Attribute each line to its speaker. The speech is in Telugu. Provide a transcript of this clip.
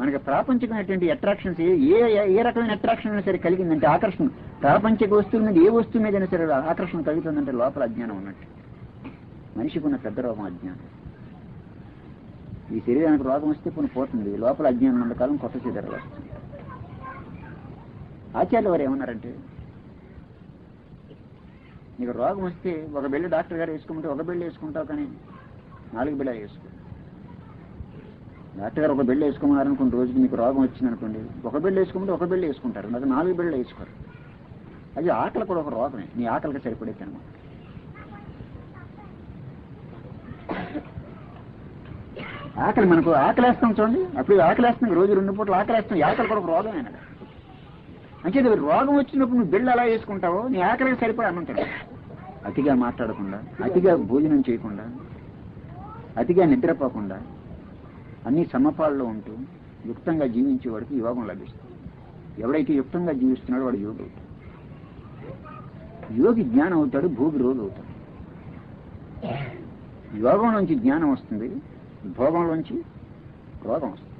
Speaker 1: మనకి ప్రాపంచికమైనటువంటి అట్రాక్షన్స్ ఏ ఏ- ఏ రకమైన అట్రాక్షన్ అయినా సరే కలిగిందంటే ఆకర్షణ. ప్రాపంచిక వస్తువుల మీద ఏ వస్తువు మీదైనా సరే ఆకర్షణ కలుగుతుందంటే లోపల అజ్ఞానం ఉన్నట్టు. మనిషికి ఉన్న పెద్ద రోగం అజ్ఞానం. ఈ శరీరానికి రోగం వస్తే కొన్ని పోతుంది. లోపల అజ్ఞానం ఉన్న కాలం కొత్త శరీరాలు వస్తుంది ఆచార్యులు వారు ఏమన్నారంటే నీకు రోగం వస్తే ఒక బిళ్ళ డాక్టర్ గారు వేసుకుంటే ఒక బిళ్ళ వేసుకుంటావు కానీ నాలుగు బిళ్ళ వేసుకో. డాక్టర్ గారు ఒక బిళ్ళ వేసుకోమన్నారనుకోండి రోజుకి మీకు రోగం వచ్చింది అనుకోండి ఒక బిళ్ళ వేసుకోమంటే ఒక బిళ్ళ వేసుకుంటారు నాకు నాలుగు బిళ్ళ వేసుకోరు. అది ఆకలి కూడా ఒక రోగమే నీ ఆకలికి సరిపడే అనమాట ఆకలి మనకు ఆకలేస్తాం చూడండి అప్పుడు ఆకలేస్తాం రోజు రెండు పూటలు ఆకలేస్తాం ఈ ఆకలి కూడా ఒక రోగమే అనగా. అంటే రోగం వచ్చినప్పుడు నువ్వు బిల్లు ఎలా వేసుకుంటావో నీ ఆకలికి సరిపడా అన్నంటాడు అతిగా మాట్లాడకుండా అతిగా భోజనం చేయకుండా అతిగా నిద్రపోకుండా అన్ని సమపాల్లో ఉంటూ యుక్తంగా జీవించేవాడికి యోగం లభిస్తుంది. ఎవడైతే యుక్తంగా జీవిస్తున్నాడో వాడు యోగి అవుతాడు. యోగి జ్ఞానం అవుతాడు భోగి రోగి అవుతాడు. యోగం నుంచి జ్ఞానం వస్తుంది భోగంలోంచి రోగం వస్తుంది.